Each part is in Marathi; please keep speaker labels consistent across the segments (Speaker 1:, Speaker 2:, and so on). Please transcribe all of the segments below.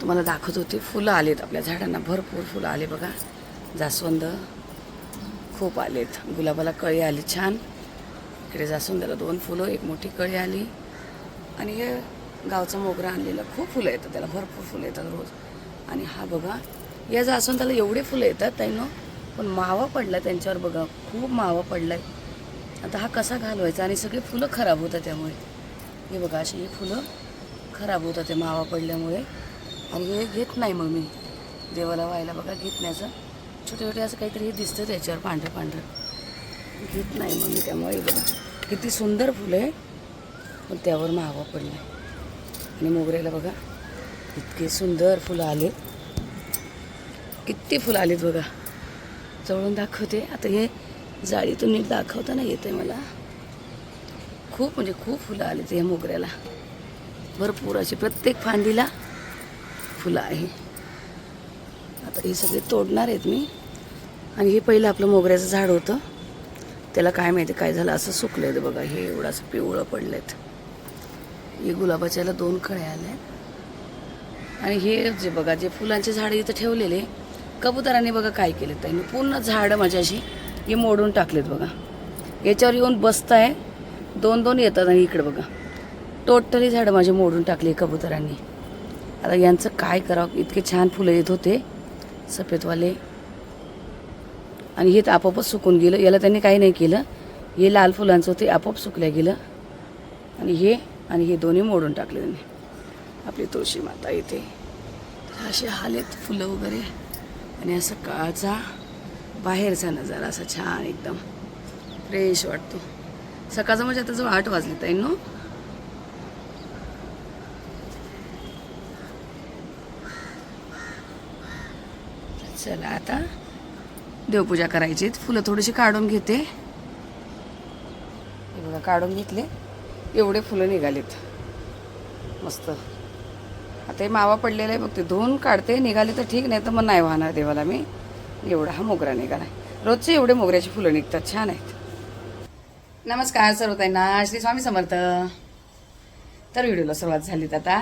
Speaker 1: तुम्हाला दाखवत होते. फुलं आलेत आपल्या झाडांना. भरपूर फुलं आले बघा. जास्वंद खूप आलेत. गुलाबाला कळी आली छान. इकडे जास्वंदाला दोन फुलं एक मोठी कळी आली. आणि हे गावचा मोगरा आणलेला. खूप फुलं येतात त्याला. भरपूर फुलं येतात रोज. आणि हा बघा या जास्वंदाला एवढे फुलं येतात त्यांना पण मावा पडला त्यांच्यावर बघा. खूप मावा पडलाय. आता हा कसा घालवायचा? आणि सगळे फुलं खराब होतात त्यामुळे. हे बघा अशी ही फुलं खराब होतात ते मावा पडल्यामुळे. आणि हे घेत नाही मग मी. देवाला व्हायला बघा घेतण्याचं छोटे छोटे असं काहीतरी हे दिसतं त्याच्यावर पांढरं पांढरं. घेत नाही मग मी त्यामुळे बघा. किती सुंदर फुलं आहे. पण त्यावर मावा पडला आणि मोगऱ्याला बघा इतके सुंदर फुलं आले किती फुलं आलीत बघा. जवळून दाखवते. आता हे जाळीतून नीट दाखवताना नाही येते मला. खूप म्हणजे खूप फुलं आली या मोगऱ्याला. भरपूर अशी प्रत्येक फांदीला फुलं आहे. आता हे सगळे तोडणार आहेत मी. आणि हे पहिलं आपलं मोगऱ्याचं झाड होतं. त्याला काय माहिती काय झालं असं सुकलं आहे बघा. हे एवढं असं पिवळं पडलं आहेत हे गुलाबाच्याला दोन कळे आले. आणि हे जे बघा जे फुलांचे झाडं इथं ठेवलेले कबुतरांनी बघा काय केलं त्यांनी पूर्ण झाडं माझ्याशी हे मोडून टाकलेत बघा. याच्यावर येऊन बसताय दोन दोन येतात आणि इकडे बघा. टोटली झाडं माझे मोडून टाकली कबुतरांनी. आता यांचं काय करावं? इतके छान फुलं येत होते सफेदवाले. आणि हे तर आपोआपच सुकून गेलं. याला त्यांनी काही नाही केलं. हे लाल फुलांचं होते आपोआप सुकल्या गेलं. आणि हे आणि हे दोन्ही मोडून टाकले त्यांनी. आपली तुळशी माता येते असे हालेत फुलं वगैरे. आणि असं काळचा बाहेरचा नजारा असा छान एकदम. फ्रेश वाटतो. सकाळचं म्हणजे आता जवळ आठ वाजले ताईंनो चला आता. देवपूजा करायची फुलं थोडीशी काढून घेते. बघा काढून घेतले. एवढे फुलं निघालेत. मस्त. आता हे मावा पडलेला आहे बघ ते धुवून काढते. निघाले तर ठीक नाही तर मग नाही वाहणार देवाला मी. एवढा हा मोगरा निघाला. रोजचे एवढे मोगऱ्याची फुलं निघतात. छान आहेत. नमस्कार सर्व ताईंना श्री स्वामी समर्थ. तर व्हिडिओला सुरुवात झालीत आता.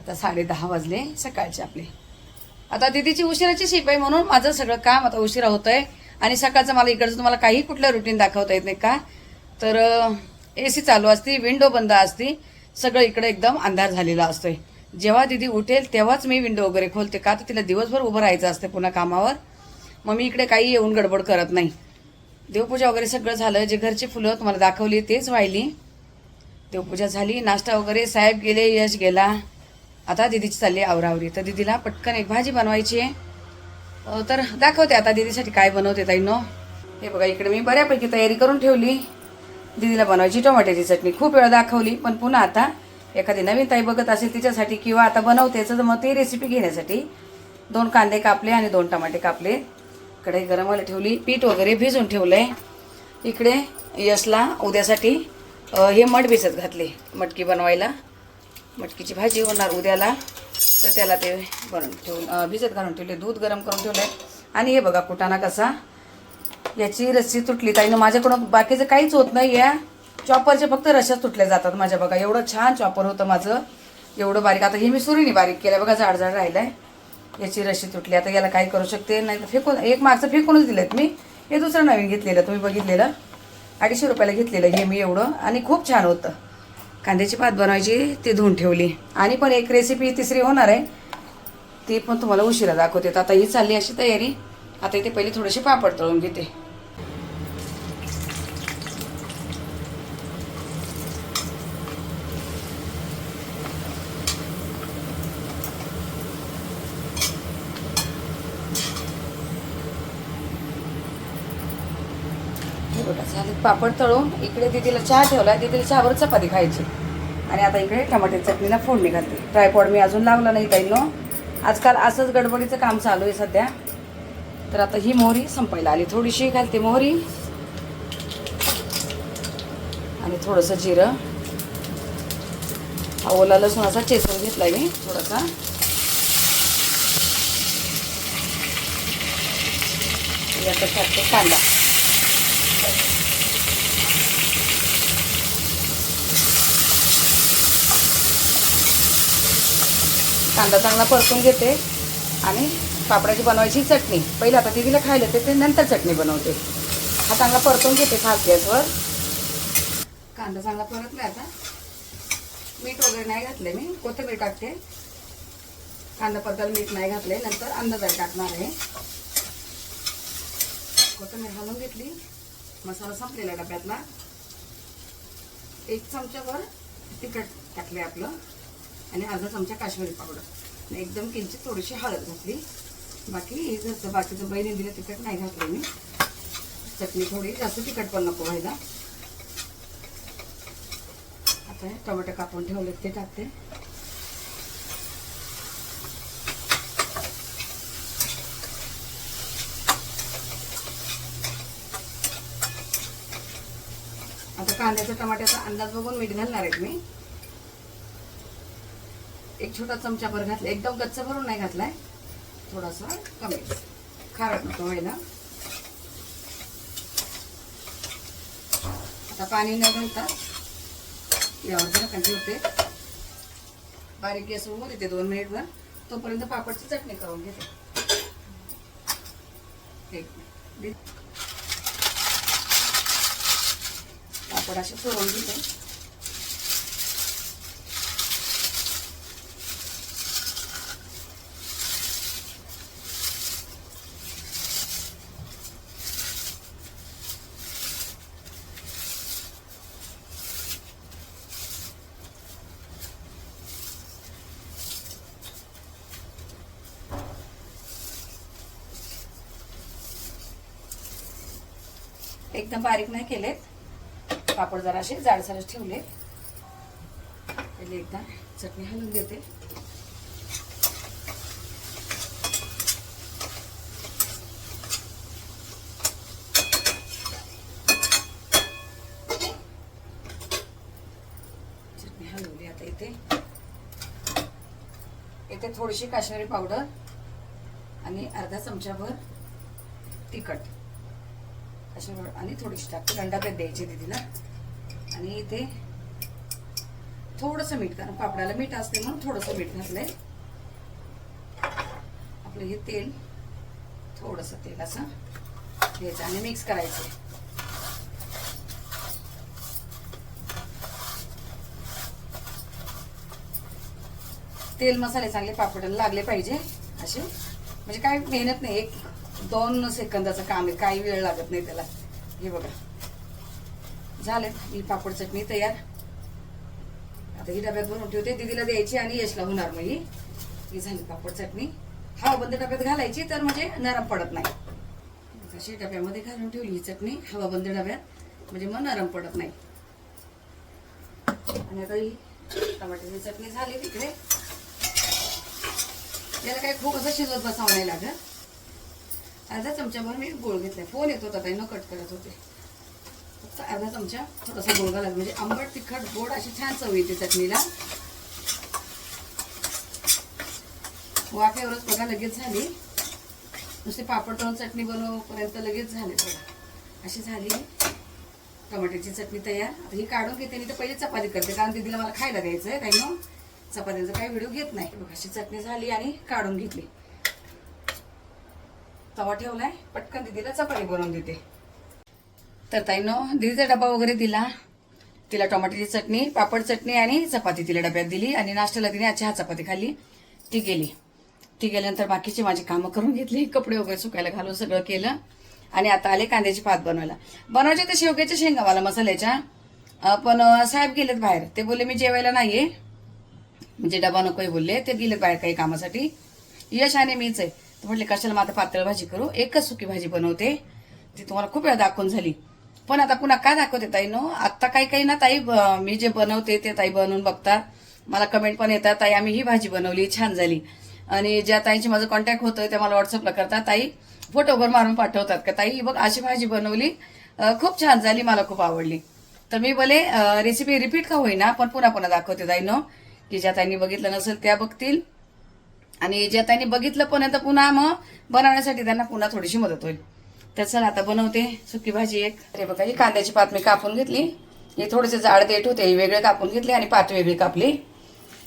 Speaker 1: आता साडे दहा वाजले सकाळचे आपले. आता दिदीची उशिराची शिप आहे म्हणून माझं सगळं काम आता उशिरा होत आहे आणि सकाळचं मला इकडचं तुम्हाला काही कुठलं रुटीन दाखवता येत नाही का? तर ए सी चालू असती विंडो बंद असती सगळं इकडे एकदम अंधार झालेला असतोय. जेव्हा दिदी उठेल तेव्हाच मी विंडो वगैरे खोलते का? तर तिला दिवसभर उभं राहायचं असते पुन्हा कामावर. मग मी इकडे काही येऊन गडबड करत नाही. देवपूजा वगैरे सगळं झालं जे घरची फुलं तुम्हाला दाखवली तेच व्हायली देवपूजा झाली नाश्ता वगैरे साहेब गेले यश गेला. आता दिदीची चालली आवरावरी तर दिदीला पटकन एक भाजी बनवायची आहे. तर दाखवते आता दिदीसाठी काय बनवते ताईनो. हे बघा इकडे मी बऱ्यापैकी तयारी करून ठेवली. दिदीला बनवायची टोमॅटोची चटणी. खूप वेळा दाखवली पण पुन्हा आता एखादी नवीन ताई बघत असेल तिच्यासाठी किंवा आता बनवतेच तर मग ती रेसिपी घेण्यासाठी दोन कांदे कापले आणि दोन टमाटे कापले. कढई गरमाला ठेवली पीठ वगैरे भिजून ठेवलं आहे इकडे यशला उद्यासाठी हे मठ भिजत घातले मटकी बनवायला. मटकीची भाजी होणार उद्याला. तर त्याला ते बनवून ठेवून भिजत घालून ठेवले दूध गरम करून ठेवलंय. आणि हे बघा कुटाणा कसा. याची रस्सी तुटली ताईनं माझ्याकडून बाकीचं काहीच होत नाही या चॉपरचे फक्त रश्याच तुटल्या जातात माझ्या बघा. एवढं छान चॉपर होतं माझं. एवढं बारीक. आता हे मी सुरीने बारीक केलं बघा जाड जाड राहिलंय. याची रशी तुटली. आता याला काय करू शकते. नाही तर फेकून एक मागचं फेकूनच दिलेत मी. हे दुसरं नवीन घेतलेलं तुम्ही बघितलेलं. अडीचशे रुपयाला घेतलेलं हे मी एवढं. आणि खूप छान होतं. कांद्याची भात बनवायची ती धुवून ठेवली. आणि पण एक रेसिपी तिसरी होणार आहे. ती पण तुम्हाला उशिरा दाखवते. आता ही चालली अशी तयारी. आता इथे पहिले थोडेसे पापड तळून घेते हे बघा झाले पापड तळून इकडे दिदीला चहा ठेवला दिदीला चहावर चपाती खायची. आणि आता इकडे टमाटे चटणीला फोडणी घालते. ट्रायपॉड मी अजून लावला नाही ताईनो. आजकाल असंच गडबडीचं काम चालू आहे सध्या. तर आता ही मोहरी संपायला आली. थोडीशी घालते मोहरी. आणि थोडंसं जिरं. हा ओला लसूण असा चेचून घेतलाय मी थोडासा. आणि आता टाकते कांदा. कांदा चांगला परतून घेते आणि पापडाची बनवायची चटणी. पहिले आता दिदीला खायला ते ते नंतर चटणी बनवते. हा चांगला परतून घेते फास्ट गॅसवर कांदा चांगला परतला आता. मीठ वगैरे नाही घातले मी कोथिंबीर टाकते. कांदा परताला मीठ नाही घातले नंतर अंदाज टाकणार आहे. कोथिंबीर घालून घेतली. मसाला संपलेला डब्यातला. एक चमच्यावर तिखट टाकले आपलं आणि अर्धा चमचा काश्मीरी पावडर. आणि एकदम किंचित थोडीशी हळद घातली. बाकी हे घरचं बाकीचं बहिणी दिलं तिखट नाही घातलं मी. चटणी थोडी जास्त तिखट पण नको व्हायला. आता हे टोमॅटो कापून ठेवले ते टाकते आता कांद्याचा टमाट्याचा अंदाज बघून मीठ घालणार आहेत मी. एक छोटा चमचा भर घातला. एकदम गच्च भरून नाही घातलाय. थोडासा कमी. खारट नको व्हायला आता पाणी न घालता यावर जरा कंटी होते बारीक गॅस होऊ देते दोन मिनिटभर. तोपर्यंत पापडची चटणी करून घेते. एक मिनिट. पापड असे चोरून घेते एकदम बारीक नाही केलेत. पापड जराशे जाडसरच ठेवले. पहिले एकदा चटणी हलवून देते. चटणी हलवली आता इथे. इथे थोडीशी काश्मीरी पावडर आणि अर्धा चमचाभर तिखट. अशी आणि थोडीशी टाकते. गंडापेत द्यायची दीदीला. आणि इथे थोडंसं मीठ कारण पापडाला मीठ असते म्हणून थोडंसं मीठ घातलंय. आपलं हे तेल थोडंसं तेल असं घ्यायचं आणि मिक्स करायचं. तेल मसाले चांगले पापडाला लागले पाहिजे असे. म्हणजे काय मेहनत नाही एक दोन सेकंदाचं काम आहे काही वेळ लागत नाही त्याला. हे बघा. झाले. ही पापड चटणी तयार. आता ही डब्यात भरून ठेवते. दीदीला द्यायची आणि यशला होणार मग ही. ही झाली पापड चटणी. हवा बंद डब्यात घालायची तर म्हणजे नरम पडत नाही. अशी डब्यामध्ये घालून ठेवली ही चटणी. हवा बंद डब्यात. म्हणजे मग नरम पडत नाही. आणि आता ही टमाट्याची चटणी झाली तिकडे. याला काय खूप असं शिजवत बसावं नाही लागत. अर्धा चमच्याभर मी गोळ घेतलाय. फोन येत होता ताई. न कट करत होते. फक्त अर्धा चमचा थोडासा गोळ लागला. म्हणजे आंबट तिखट गोड अशी छान चव येते चटणीला. वाफ्यावरच बघा लगेच झाली. नुसते पापड तळून चटणी बनवपर्यंत लगेच झाले बघा. अशी झाली टमाट्याची चटणी तयार. आता ही काढून घेते मी तर पहिले चपाती करते कारण दीदीला मला खायला द्यायचं आहे काही मग चपात्यांचा काही व्हिडिओ घेत नाही. बघा अशी चटणी झाली आणि काढून घेतली. तवा ठेवलाय पटकन दिदीला चपाती बनवून देते. तर ताईनं दीदीचा डबा वगैरे दिला. तिला टोमॅटोची चटणी पापड चटणी आणि चपाती तिला डब्यात दिली आणि नाश्त्याला तिने चहा चपाती खाल्ली. ती गेली. ती गेल्यानंतर बाकीचे माझी कामं करून घेतली. कपडे वगैरे सुकायला घालून सगळं केलं. आणि आता आले कांद्याची भात बनवायला. बनवायचे ते शेवग्याच्या शेंगा मला मसाल्याच्या पण साहेब गेलेत बाहेर. ते बोलले मी जेवायला नाहीये. म्हणजे डबा नकोय बोलले. ते गेलेत बाहेर काही कामासाठी. यश आणि मीच आहे. म्हटले कशाला मग आता पातळ भाजी करू? एकच सुकी भाजी बनवते. ती तुम्हाला खूप वेळा दाखवून झाली. पण आता पुन्हा काय दाखवते ताई नो? आत्ता काही काही ना ताई ब- मी जे बनवते ते ताई बनवून बघतात मला कमेंट पण येतात ताई आम्ही ही भाजी बनवली छान झाली. आणि ज्या ताईंची माझं कॉन्टॅक्ट होतं त्या मला व्हॉट्सअपला करतात. ताई फोटोवर मारून पाठवतात का? ताई बघ अशी भाजी बनवली खूप छान झाली मला खूप आवडली. तर मी बोले रेसिपी रिपीट का होईना पण पुन्हा पुन्हा दाखवते ताई नो? की ज्या ताईंनी बघितलं नसेल त्या बघतील. आणि ज्या त्यांनी बघितलं पण आता पुन्हा मग बनवण्यासाठी त्यांना पुन्हा थोडीशी मदत होईल. तर चला आता बनवते सुकी भाजी एक. अरे बघा ही कांद्याची पात मी कापून घेतली. हे थोडेसे जाड देठ होते हे वेगळे कापून घेतले आणि पात वेगळी कापली.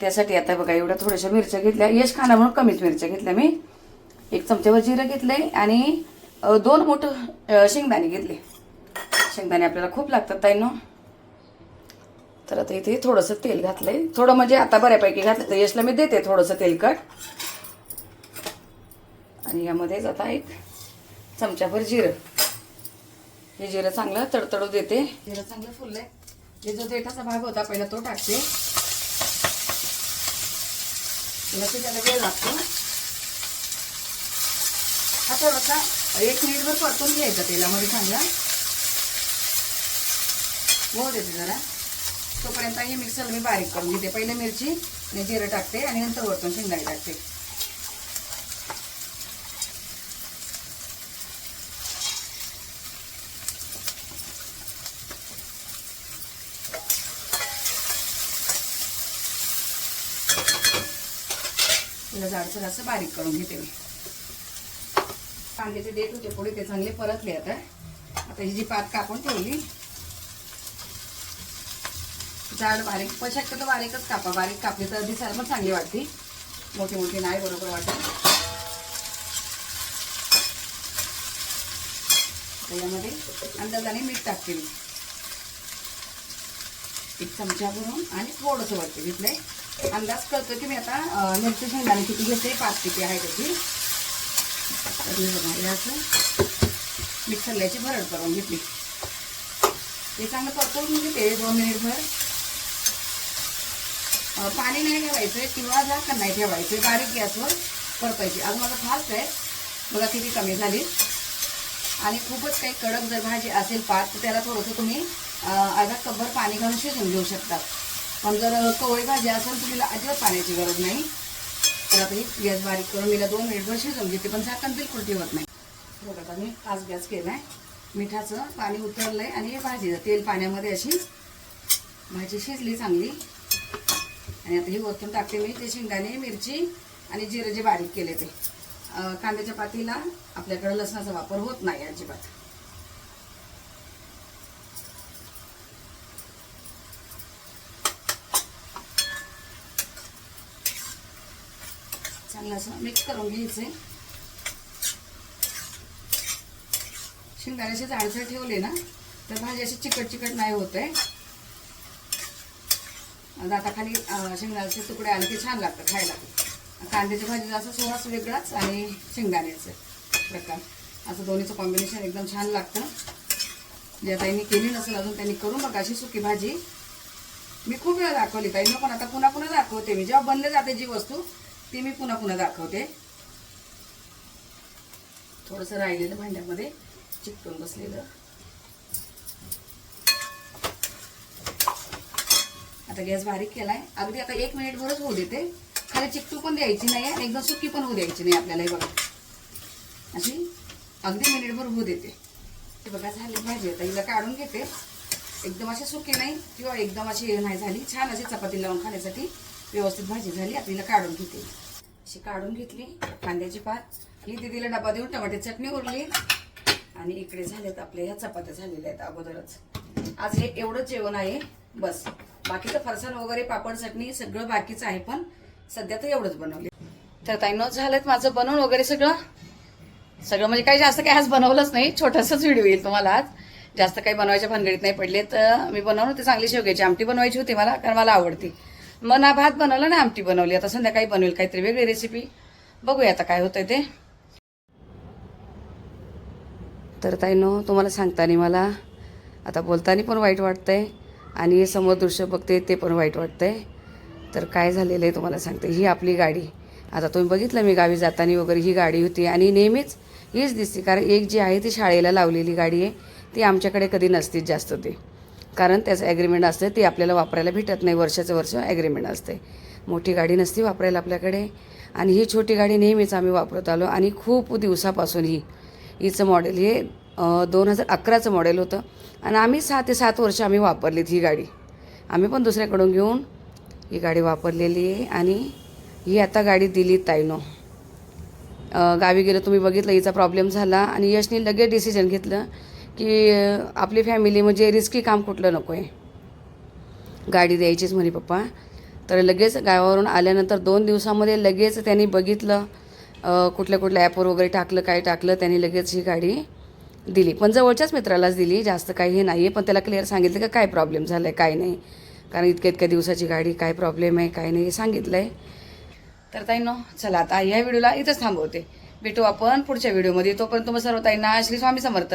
Speaker 1: त्यासाठी आता बघा एवढ्या थोड्याशा मिरच्या घेतल्या. यश खाना म्हणून कमीच मिरच्या घेतल्या मी. एक चमच्यावर जिरं घेतले आणि दोन मोठं शेंगदाणे घेतले. शेंगदाणे आपल्याला खूप लागतात ताईनो. तर आता इथे थोडंसं तेल घातलंय. थोडं म्हणजे आता बऱ्यापैकी घातलं तर यशला मी देते थोडंसं तेलकट. आणि यामध्येच आता एक चमच्याभर जिरं. हे जिरं चांगलं तडतडू देते. जिरं चांगलं फुललंय. हे जो देठाचा भाग होता पहिला तो टाकते. त्याला वेळ लागतो. हा थोडासा एक मिनिटभर परतून घ्यायचा तेलामध्ये चांगला. हो देते जरा. तोपर्यंत हे मिक्सरला मी बारीक करून घेते. पहिले मिरची आणि जिरं टाकते आणि नंतर वरतून शेंगदाणे टाकते. जाडसर असं बारीक करून घेते मी. कांद्याचे देत होते पुढे ते चांगले परतले आता. आता ही जी पात कापून ठेवली जाड बारीक पण शक्यतो बारीकच कापा. बारीक कापली तर दिसायला पण चांगली वाटते. मोठी मोठी नाही बरोबर वाटत. त्याच्यामध्ये अंदाजाने मीठ टाकते मी. एक चमचा भरून आणि थोडंसं वाटते घेतलंय. अंदाज कळतो की मी आता मिरची शेंगदाणे किती घेते पाच किती आहे त्याची. तर मी बघा याचं मिक्सरल्याची भरड करून घेतली. ते चांगलं परतवून घेते दोन मिनिटभर पाणी नाही ठेवायचं किंवा झाकण नाही ठेवायचं बारीक गॅसवर परतायची. आज माझा फास्ट आहे. बघा किती कमी झाली. आणि खूपच काही कडक जर भाजी असेल पात तर त्याला थोडंसं तुम्ही अर्धा कपभर पाणी घालून शिजून घेऊ शकतात पण जर कवळी भाजी असेल तर तिला अजिबात पाण्याची गरज नाही. तर आता ही गॅस बारीक करून मीला दोन मिनिटभर शिजवून घेते पण झाकण बिलकुल ठेवत नाही. बघा आता मी पाच गॅस केला आहे मिठाचं पाणी उतरलं आहे आणि हे भाजी तेल पाण्यामध्ये अशी भाजी शिजली चांगली. आणि आता ही वरतून टाकते मी ते शेंगदाणे मिरची आणि जिरं जे बारीक केले ते. कांद्याच्या पातीला आपल्याकडे लसणाचा वापर होत नाही अजिबात. चांगलं असं मिक्स करून घ्यायचं शेंगदाण्याचे जाडसर ठेवले ना तर भाजी अशी चिकट चिकट नाही होत आहे. दाताखाली शेंगदाण्याचे तुकडे आले की छान लागतं खायला. कांद्याची भाजीचा असं सुवास वेगळाच आणि शेंगदाण्याचं प्रकार. असं दोन्हीचं कॉम्बिनेशन एकदम छान लागतं. जे ताईंनी केली नसेल अजून त्यांनी करून बघा अशी सुकी भाजी. मी खूप वेळा दाखवली ताईंना पण आता पुन्हा पुन्हा दाखवते. मी जेव्हा बनले जाते जी वस्तू ते मी पुन्हा पुन्हा दाखवते. थोडंसं राहिलेलं भांड्यामध्ये चिकटून बसलेलं. आता गॅस बारीक केलाय. अगदी आता एक मिनिटभरच होऊ देते. खाली चिकटू पण द्यायची नाही आणि एकदम सुकी पण होऊ द्यायची नाही आपल्याला हे बघा. अशी अगदी मिनिटभर होऊ देते. ते बघा झाली भाजी. आता हिला काढून घेते. एकदम अशी सुकी नाही किंवा एकदम अशी नाही झाली. छान अशी चपाती लावून खाण्यासाठी. व्यवस्थित भाजी झाली आता हिला काढून घेते. अशी काढून घेतली कांद्याची पात. ही दिदीला डबा देऊन टमाटे चटणी उरली. आणि इकडे झालेत आपल्या ह्या चपात्या झालेल्या आहेत अगोदरच. आज हे एवढंच जेवण आहे बस. बाकीचं फरसाण वगैरे पापड चटणी सगळं बाकीचं आहे पण सध्या तर एवढंच बनवले. तर ताईनं झालं माझं बनवून वगैरे सगळं? सगळं म्हणजे काही जास्त काही आज बनवलंच नाही छोटासाच व्हिडिओ येईल तुम्हाला आज. जास्त काही बनवायच्या भानगडीत नाही पडले तर मी बनवून होते चांगली शेवग्याची आमटी बनवायची होती मला कारण मला आवडती. मना भात बनवला ना आमटी बनवली. आता संध्याकाळी बनवेल काहीतरी वेगळी रेसिपी बघूया आता काय होतंय ते. तर ताईनो तुम्हाला सांगताना मला आता बोलताना पण वाईट वाटतंय आणि हे समोर दृश्य बघते ते पण वाईट वाटतंय. तर काय झालेलं आहे तुम्हाला सांगते. ही आपली गाडी. आता तुम्ही बघितलं मी गावी जाताना वगैरे ही गाडी होती आणि नेहमीच हीच दिसते. कारण एक जी आहे ती शाळेला लावलेली गाडी आहे ती आमच्याकडे कधी नसतीच जास्त ते कारण त्याचं ॲग्रीमेंट असते ती आपल्याला वापरायला भेटत नाही वर्षाचं वर्ष ॲग्रीमेंट असते मोठी गाडी नसती वापरायला आपल्याकडे. आणि ही छोटी गाडी नेहमीच आम्ही वापरत आलो आणि खूप दिवसापासून ही हिचं मॉडेल हे दोन हजार अकराचं मॉडेल होतं. आणि आम्ही सहा ते सात वर्ष आम्ही वापरलीत ही गाडी. आम्ही पण दुसऱ्याकडून घेऊन ही गाडी वापरलेली आहे आणि ही आता गाडी दिली ताईनो. गावी गेलो तुम्ही बघितलं हिचा प्रॉब्लेम झाला आणि यशने लगेच डिसिजन घेतलं. की आपली फॅमिली म्हणजे रिस्की काम कुठलं नको आहे गाडी द्यायचीच म्हणे पप्पा. तर लगेच गावावरून आल्यानंतर दोन दिवसामध्ये लगेच त्यांनी बघितलं कुठल्या कुठल्या ॲपवर वगैरे टाकलं काय टाकलं त्यांनी लगेच ही गाडी दिली. पण जवळच्याच मित्रालाच दिली जास्त काही हे नाही आहे पण त्याला क्लिअर सांगितलं का काय प्रॉब्लेम झाला आहे काय नाही. कारण इतक्या इतक्या दिवसाची गाडी काय प्रॉब्लेम आहे काय नाही हे सांगितलं आहे तर ताईंनो चला आता ह्या व्हिडिओला इथंच थांबवते. भेटू आपण पुढच्या व्हिडिओमध्ये. तोपर्यंत तुम्हाला सर्व ताईंना श्री स्वामी समर्थ.